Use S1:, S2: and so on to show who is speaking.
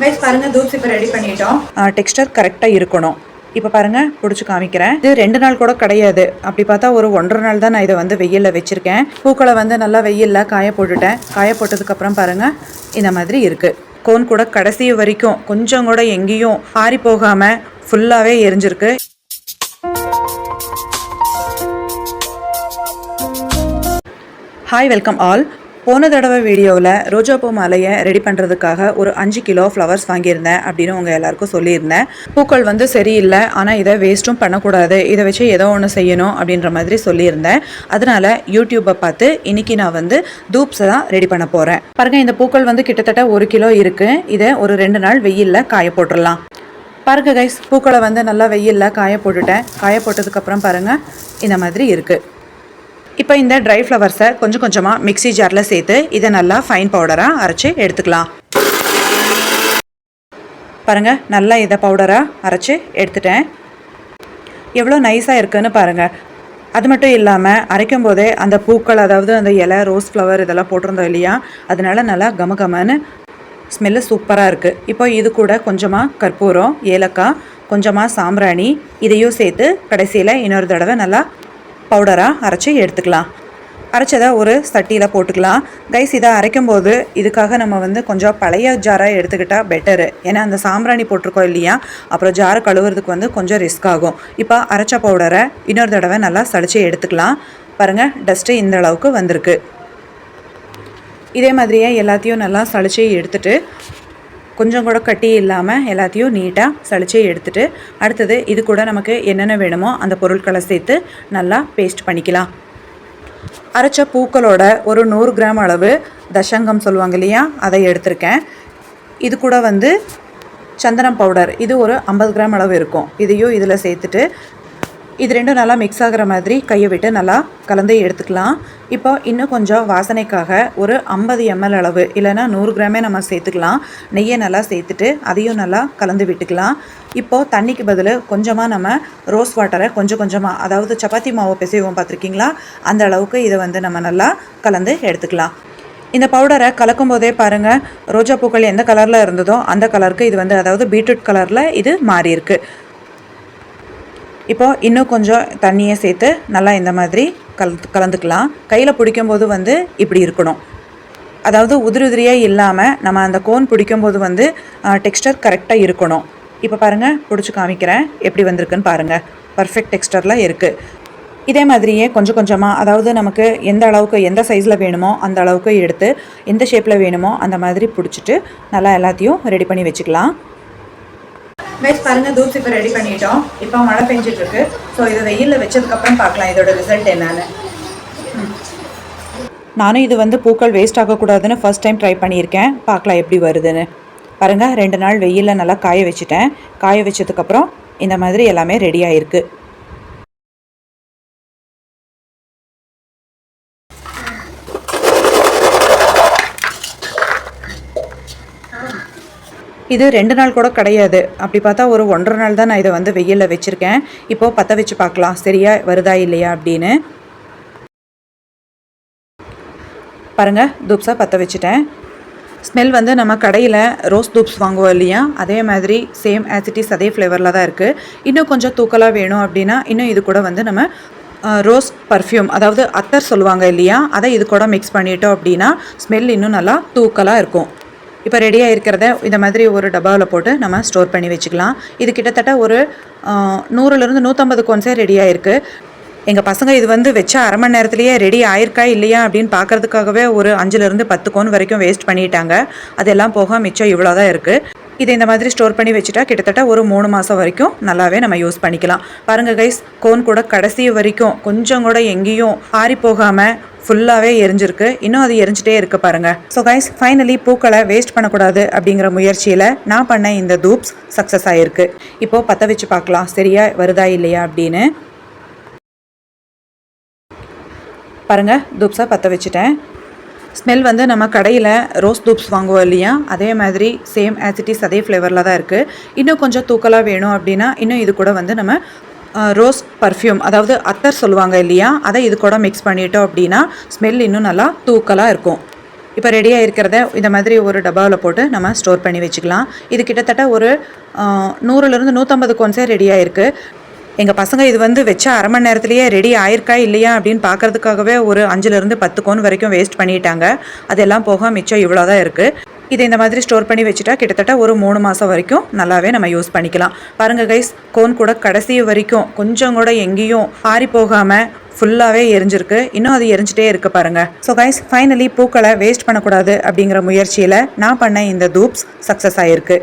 S1: Guys பாருங்க தூப்ஸ் இப்போ ready பண்ணிட்டோம்.
S2: டெக்ஸ்டர் கரெக்டாக இருக்கணும். இப்போ பாருங்கள் பிடிச்சி காமிக்கிறேன். இது ரெண்டு நாள் கூட கிடையாது. அப்படி பார்த்தா ஒரு ஒன்றரை நாள் தான் நான் இதை வந்து வெயிலில் வச்சுருக்கேன். பூக்களை வந்து நல்லா வெயிலில் காய போட்டுட்டேன். காய போட்டதுக்கப்புறம் பாருங்கள் இந்த மாதிரி இருக்குது கோன் கூட கடைசி வரைக்கும் கொஞ்சம் கூட எங்கேயும் ஆறி போகாமல் ஃபுல்லாகவே எரிஞ்சிருக்கு. ஹாய் வெல்கம் ஆல் போன தடவை வீடியோவில் ரோஜாப்பூ மாலையை ரெடி பண்ணுறதுக்காக ஒரு அஞ்சு கிலோ ஃப்ளவர்ஸ் வாங்கியிருந்தேன் அப்படின்னு உங்கள் எல்லாருக்கும் சொல்லியிருந்தேன். பூக்கள் வந்து சரியில்லை ஆனால் இதை வேஸ்ட்டும் பண்ணக்கூடாது. இதை வச்சு ஏதோ ஒன்று செய்யணும் அப்படின்ற மாதிரி சொல்லியிருந்தேன். அதனால் யூடியூப்பை பார்த்து இன்னைக்கு நான் வந்து தூப்ஸை தான் ரெடி பண்ண போகிறேன் பாருங்கள் இந்த பூக்கள் வந்து கிட்டத்தட்ட ஒரு கிலோ இருக்குது இதை ஒரு ரெண்டு நாள் வெயிலில் காய போட்டுடலாம். பாருங்க கைஸ் பூக்களை வந்து நல்லா வெயிலில் காய போட்டுட்டேன். காய போட்டதுக்கப்புறம் பாருங்கள் இந்த மாதிரி இருக்குது இப்போ இந்த ட்ரை ஃப்ளவர்ஸை கொஞ்சம் கொஞ்சமாக மிக்ஸி ஜாரில் சேர்த்து இதை நல்லா ஃபைன் பவுடராக அரைச்சி எடுத்துக்கலாம். பாருங்கள் நல்லா இதை பவுடராக அரைச்சி எடுத்துட்டேன். எவ்வளோ நைஸாக இருக்குன்னு பாருங்கள் அது மட்டும் இல்லாமல் அரைக்கும் போதே அந்த பூக்கள் அதாவது அந்த இலை ரோஸ் ஃப்ளவர் இதெல்லாம் போட்டிருந்தோம் இல்லையா? அதனால நல்லா கம கமன்னு ஸ்மெல்லு சூப்பராக இருக்குது இப்போ இது கூட கொஞ்சமாக கற்பூரம் ஏலக்காய் கொஞ்சமாக சாம்பிராணி இதையும் சேர்த்து கடைசியில் இன்னொரு தடவை நல்லா பவுடராக அரைச்சி எடுத்துக்கலாம். அரைச்சதை ஒரு சட்டியில் போட்டுக்கலாம். கைஸ் இதை அரைக்கும் போது இதுக்காக நம்ம வந்து கொஞ்சம் பழைய ஜாராக எடுத்துக்கிட்டால் பெட்டரு ஏன்னா அந்த சாம்பிராணி போட்டிருக்கோம் இல்லையா? அப்புறம் ஜாரை கழுவுறதுக்கு வந்து கொஞ்சம் ரிஸ்க் ஆகும். இப்போ அரைச்ச பவுடரை இன்னொரு தடவை நல்லா சளிச்சு எடுத்துக்கலாம். பாருங்கள் டஸ்ட்டு இந்த அளவுக்கு வந்திருக்கு. இதே மாதிரியே எல்லாத்தையும் நல்லா சளிச்சு எடுத்துட்டு கொஞ்சம் கூட கட்டி இல்லாமல் எல்லாத்தையும் நீட்டாக சளிச்சு எடுத்துட்டு அடுத்தது இது கூட நமக்கு என்னென்ன வேணுமோ அந்த பொருட்களை சேர்த்து நல்லா பேஸ்ட் பண்ணிக்கலாம். அரைச்ச பூக்களோட ஒரு நூறு கிராம் அளவு தசங்கம் சொல்லுவாங்க இல்லையா? அதை எடுத்திருக்கேன். இது கூட வந்து சந்தனம் பவுடர். இது ஒரு ஐம்பது கிராம் அளவு இருக்கும். இதையும் இதில் சேர்த்துட்டு இது ரெண்டும் நல்லா மிக்ஸ் ஆகிற மாதிரி கையை விட்டு நல்லா கலந்து எடுத்துக்கலாம். இப்போ இன்னும் கொஞ்சம் வாசனைக்காக ஒரு ஐம்பது எம்எல் அளவு இல்லைன்னா நூறு கிராமே நம்ம சேர்த்துக்கலாம். நெய்யை நல்லா சேர்த்துட்டு அதையும் நல்லா கலந்து விட்டுக்கலாம். இப்போது தண்ணிக்கு பதில் கொஞ்சமாக நம்ம ரோஸ் வாட்டரை கொஞ்சம் கொஞ்சமாக அதாவது சப்பாத்தி மாவு பிசைவோம் பார்த்துருக்கீங்களா? அந்த அளவுக்கு இதை வந்து நம்ம நல்லா கலந்து எடுத்துக்கலாம். இந்த பவுடரை கலக்கும் போதே பாருங்கள் ரோஜா பூக்கள் எந்த கலரில் இருந்ததோ அந்த கலருக்கு இது வந்து அதாவது பீட்ரூட் கலரில் இது மாறியிருக்கு. இப்போ இன்னும் கொஞ்சம் தண்ணியை சேர்த்து நல்லா இந்த மாதிரி கலந்து கலந்துக்கலாம். கையில் பிடிக்கும்போது வந்து இப்படி இருக்கணும். அதாவது உதிரி உதிரியாக இல்லாமல் நம்ம அந்த கோன் பிடிக்கும்போது வந்து டெக்ஸ்டர் கரெக்டாக இருக்கணும். இப்போ பாருங்கள் பிடிச்சி காமிக்கிறேன். எப்படி வந்திருக்குன்னு பாருங்கள் பர்ஃபெக்ட் டெக்ஸ்டரில் இருக்குது இதே மாதிரியே கொஞ்சம் கொஞ்சமாக அதாவது நமக்கு எந்த அளவுக்கு எந்த சைஸில் வேணுமோ அந்த அளவுக்கு எடுத்து எந்த ஷேப்பில் வேணுமோ அந்த மாதிரி பிடிச்சிட்டு நல்லா எல்லாத்தையும் ரெடி பண்ணி வச்சுக்கலாம்.
S1: கைஸ் பாருங்க தூசி இப்போ ரெடி பண்ணிட்டோம். இப்போ மழை பெஞ்சிட்டு இருக்கு ஸோ இதை வெயிலில் வச்சதுக்கப்புறம் பார்க்கலாம் இதோட ரிசல்ட் என்னன்னு.
S2: நானும் இது வந்து பூக்கள் வேஸ்ட் ஆகக்கூடாதுன்னு ஃபர்ஸ்ட் டைம் ட்ரை பண்ணியிருக்கேன். பார்க்கலாம் எப்படி வருதுன்னு. பாருங்கள் ரெண்டு நாள் வெயிலில் நல்லா காய வச்சுட்டேன். காய வச்சதுக்கப்புறம் இந்த மாதிரி எல்லாமே ரெடி ஆயிருக்கு. இது ரெண்டு நாள் கூட கிடையாது. அப்படி பார்த்தா ஒரு ஒன்றரை நாள் தான் நான் இதை வந்து வெயிலில் வச்சுருக்கேன். இப்போது பற்ற வச்சு பார்க்கலாம். சரியா வருதா இல்லையா அப்படின்னு. பாருங்கள் தூப்ஸாக பற்ற வச்சுட்டேன். ஸ்மெல் வந்து நம்ம கடையில் ரோஸ் தூப்ஸ் வாங்குவோம் இல்லையா? அதே மாதிரி சேம் ஆசிட்டிஸ் அதே ஃப்ளேவரில் தான் இருக்குது இன்னும் கொஞ்சம் தூக்கலாக வேணும் அப்படின்னா இன்னும் இது கூட வந்து நம்ம ரோஸ் பர்ஃப்யூம் அதாவது அத்தர் சொல்லுவாங்க இல்லையா? அதை இது கூட மிக்ஸ் பண்ணிட்டோம் அப்படின்னா ஸ்மெல் இன்னும் நல்லா தூக்கலாக இருக்கும். இப்போ ரெடியாக இருக்கிறத இந்த மாதிரி ஒரு டப்பாவில் போட்டு நம்ம ஸ்டோர் பண்ணி வச்சுக்கலாம். இது கிட்டத்தட்ட ஒரு நூறுலேருந்து நூற்றம்பது கோன்ஸே ரெடியாக இருக்குது எங்கள் பசங்க இது வந்து வச்ச அரை மணி நேரத்துலேயே ரெடி ஆயிருக்கா இல்லையா அப்படின்னு பார்க்கறதுக்காகவே ஒரு அஞ்சுலேருந்து பத்து கோன் வரைக்கும் வேஸ்ட் பண்ணிட்டாங்க. அதெல்லாம் போக மிச்சம் இவ்வளோ தான் இருக்குது இதை இந்த மாதிரி ஸ்டோர் பண்ணி வச்சுட்டா கிட்டத்தட்ட ஒரு மூணு மாதம் வரைக்கும் நல்லாவே நம்ம யூஸ் பண்ணிக்கலாம். பாருங்கள் கைஸ் கோன் கூட கடைசி வரைக்கும் கொஞ்சம் கூட எங்கேயும் ஆறி போகாமல் ஃபுல்லாகவே எரிஞ்சிருக்கு. இன்னும் அது எரிஞ்சிட்டே இருக்கு பாருங்க. ஸோ கைஸ் ஃபைனலி பூக்களை வேஸ்ட் பண்ணக்கூடாது அப்படிங்கிற முயற்சியில் நான் பண்ண இந்த தூப்ஸ் சக்ஸஸ் ஆகிருக்கு இப்போது பற்ற வச்சு பார்க்கலாம். சரியா வருதா இல்லையா அப்படின்னு. பாருங்க தூப்ஸாக பற்ற வச்சுட்டேன். ஸ்மெல் வந்து நம்ம கடையில் ரோஸ் தூப்ஸ் வாங்குவோம் இல்லையா? அதே மாதிரி சேம் ஆசிட்டிஸ் அதே ஃப்ளேவரில் தான் இருக்குது இன்னும் கொஞ்சம் தூக்கலாக வேணும் அப்படின்னா இன்னும் இது கூட வந்து நம்ம ரோஸ் பர்ஃப்யூம். அதாவது அத்தர் சொல்லுவாங்க இல்லையா? அதை இது கூட மிக்ஸ் பண்ணிட்டோம் அப்படின்னா ஸ்மெல் இன்னும் நல்லா தூக்கலாக இருக்கும். இப்போ ரெடியாக இருக்கிறத இந்த மாதிரி ஒரு டப்பாவில் போட்டு நம்ம ஸ்டோர் பண்ணி வச்சுக்கலாம். இது கிட்டத்தட்ட ஒரு நூறுலேருந்து நூற்றம்பது கோன்ஸே ரெடியாக இருக்குது எங்கள் பசங்க இது வந்து வச்ச அரை மணி நேரத்துலேயே ரெடி ஆயிருக்கா இல்லையா அப்படின்னு பார்க்கறதுக்காகவே ஒரு அஞ்சுலேருந்து பத்து கோன் வரைக்கும் வேஸ்ட் பண்ணிட்டாங்க. அதெல்லாம் போக மிச்சம் இவ்வளோ தான் இருக்குது இதை இந்த மாதிரி ஸ்டோர் பண்ணி வச்சுட்டா கிட்டத்தட்ட ஒரு மூணு மாதம் வரைக்கும் நல்லாவே நம்ம யூஸ் பண்ணிக்கலாம். பாருங்கள் கைஸ் கோன் கூட கடைசி வரைக்கும் கொஞ்சம் கூட எங்கேயும் ஆறி போகாமல் ஃபுல்லாகவே எரிஞ்சிருக்கு. இன்னும் அது எரிஞ்சிட்டே இருக்கு பாருங்க. ஸோ கைஸ் ஃபைனலி பூக்களை வேஸ்ட் பண்ணக்கூடாது அப்படிங்கிற முயற்சியில் நான் பண்ண இந்த தூப்ஸ் சக்ஸஸ் ஆயிருக்கு.